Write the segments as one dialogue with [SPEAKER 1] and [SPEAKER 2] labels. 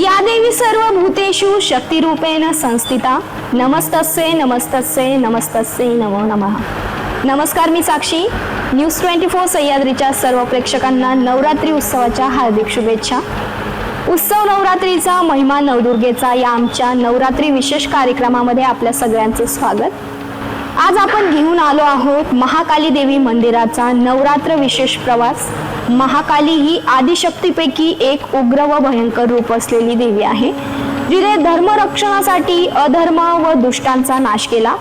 [SPEAKER 1] या देवी सर्व भूतेषु शक्तिरूपेण संस्थिता। नमस्तस्ये नमस्तस्ये नमस्तस्ये नमो नमः। नमस्कार मी साक्षी। न्यूज ट्वेंटी फोर सह्याद्रीच्या सर्व प्रेक्षकांना नवरात्री उत्सवाच्या हार्दिक शुभेच्छा। उत्सव नवरात्रीचा महिमा नवदुर्गेचा या आमच्या नवरात्री विशेष कार्यक्रमामध्ये आपल्या सगळ्यांचं स्वागत। आज आपण घेऊन आलो आहोत महाकाली देवी मंदिराचा नवरात्र विशेष प्रवास. महाकाली ही आदिशक्तीपैकी एक उग्र व भयंकर रूप असलेली देवी आहे जिने धर्मरक्षणासाठी अधर्म व दुष्टांचा नाश केला.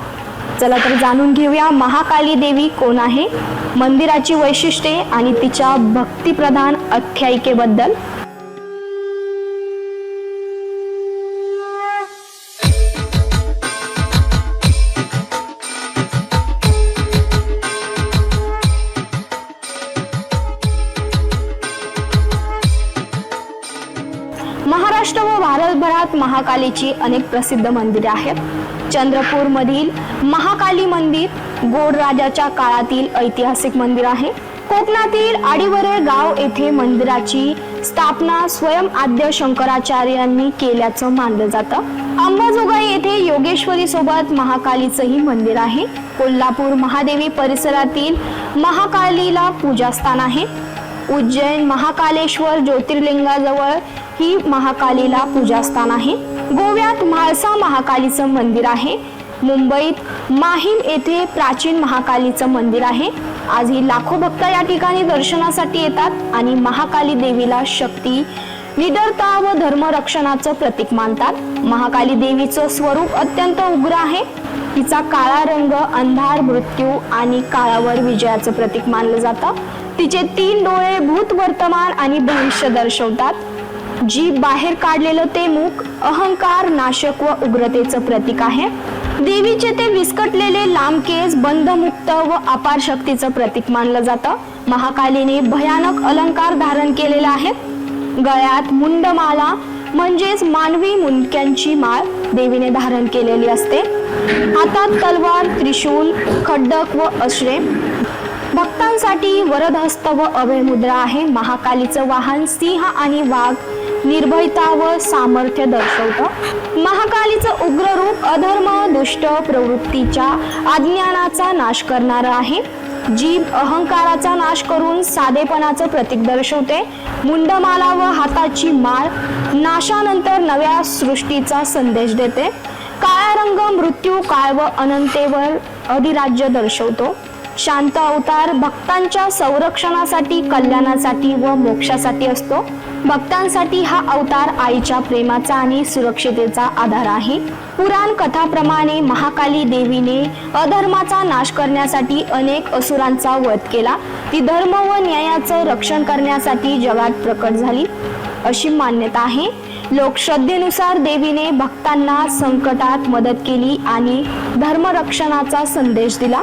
[SPEAKER 1] चला तर जाणून घेऊया महाकाली देवी कोण आहे मंदिराची वैशिष्ट्ये आणि तिच्या भक्तिप्रधान आख्यायिकेबद्दल. महाराष्ट्र व भारतभरात महाकालीची अनेक प्रसिद्ध मंदिरे आहेत. चंद्रपूर मधील महाकाली मंदिर गोड राजाच्या काळातील ऐतिहासिक मंदिर आहे. कोकणातील आडिवरे गाव येथे मंदिराची स्थापना स्वयं आद्य शंकराचार्यांनी केल्याचं मानलं जातं. अंबाजोगाई येथे योगेश्वरी सोबत महाकालीचंही मंदिर आहे. कोल्हापूर महादेवी परिसरातील महाकालीला पूजास्थान आहे. उज्जैन महाकालेश्वर ज्योतिर्लिंगाजवळ ही महाकालीला पूजास्थान आहे. गोव्यात म्हाळसा महाकालीचं मंदिर आहे. मुंबईत माहीम येथे प्राचीन महाकालीचं मंदिर आहे. आजही लाखो भक्त या ठिकाणी दर्शनासाठी येतात आणि महाकाली देवीला शक्ती निडरता व धर्मरक्षणाचं प्रतीक मानतात. महाकाली देवीचं स्वरूप अत्यंत उग्र आहे. तिचा काळा रंग अंधार मृत्यू आणि काळावर विजयाचं प्रतीक मानलं जातं. तिचे तीन डोळे भूत वर्तमान आणि भविष्य दर्शवतात. जी बाहेर काढलेलं ते मुख अहंकार नाशक व उग्रतेचं प्रतीक आहे. देवीचे ते विस्कटलेले लांब केस बंधमुक्त व अपार शक्तीचं प्रतीक मानलं जातं. महाकालीने भयानक अलंकार धारण केलेले आहेत गळ्यात मुंडमाला म्हणजेच मानवी मुंडक्यांची माळ देवीने धारण केलेली असते. हातात तलवार त्रिशूल खड्डक व अश्रे भक्तांसाठी वरदहस्त व अभय मुद्रा आहे. महाकालीचं वाहन सिंह आणि वाघ निर्भयता व सामर्थ्य दर्शवतं. महाकालीचं उग्र रूप अधर्म दुष्ट प्रवृत्तीच्या अज्ञानाचा नाश करणारं आहे. जीभ अहंकाराचा नाश करून साधेपणाचं प्रतीक दर्शवते. मुंडमाला व हाताची माळ नाशानंतर नव्या सृष्टीचा संदेश देते. काळा रंग मृत्यू काळ व अनंतेवर अधिराज्य दर्शवतो. शांत अवतार भक्तांच्या संरक्षणासाठी कल्याणासाठी व मोक्षासाठी असतो. भक्तांसाठी हा अवतार आईच्या प्रेमाचा आणि सुरक्षितेचा आधार आहे. पुराण कथाप्रमाणे महाकाली देवीने अधर्माचा नाश करण्यासाठी अनेक असुरांचा वध केला. ती धर्म व न्यायाचं रक्षण करण्यासाठी जगात प्रकट झाली. अशी मान्यता आहे. लोकश्रद्धेनुसार देवीने भक्तांना संकटात मदत केली आणि धर्मरक्षणाचा संदेश दिला.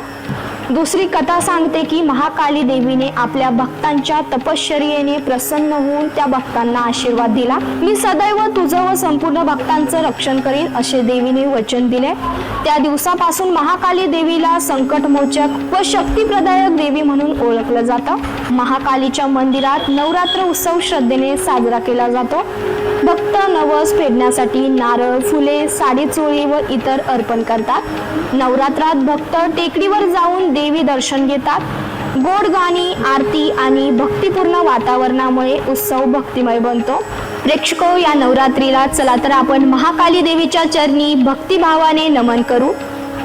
[SPEAKER 1] दुसरी कथा सांगते की महाकाली देवीने आपल्या भक्तांच्या तपश्चर्येने प्रसन्न होऊन त्या भक्तांना आशीर्वाद दिला. मी सदैव तुझं व संपूर्ण भक्तांचं रक्षण करीन असे देवीने वचन दिले. त्या दिवसापासून महाकाली देवीला संकटमोचक व शक्तिप्रदायक देवी म्हणून ओळखलं जातं. महाकालीच्या मंदिरात नवरात्र उत्सव श्रद्धेने साजरा केला जातो. भक्त नवस फेडण्यासाठी नारळ फुले साडी चोळी व इतर अर्पण करतात. नवरात्रात भक्त टेकडीवर जाऊन देवी दर्शन घेतात. गोड गाणी आरती आणि भक्तिपूर्ण वातावरणामुळे उत्सव भक्तिमय बनतो. प्रेक्षको या नवरात्रीला चला तर आपण महाकाली देवीच्या चरणी भक्तिभावाने नमन करू.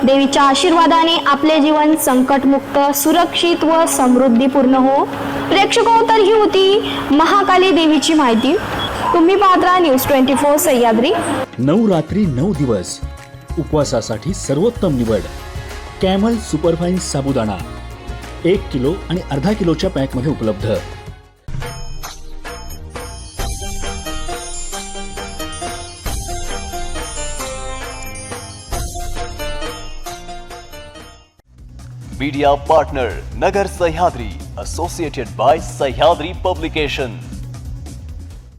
[SPEAKER 1] देवीच्या आशीर्वादाने आपले जीवन संकटमुक्त सुरक्षित व समृद्धीपूर्ण हो. प्रेक्षको तर ही होती महाकाली देवीची माहिती. तुम्ही पाहता न्यूज ट्वेंटी फोर सह्याद्री.
[SPEAKER 2] नऊ रात्री नऊ दिवस. उपवासासाठी सर्वोत्तम निवड. कॅमल सुपरफाईन साबुदाणा. एक किलो आणि अर्धा किलोच्या पॅकमध्ये उपलब्ध.
[SPEAKER 3] Media partner Nagar Sahyadri associated by Sahyadri publication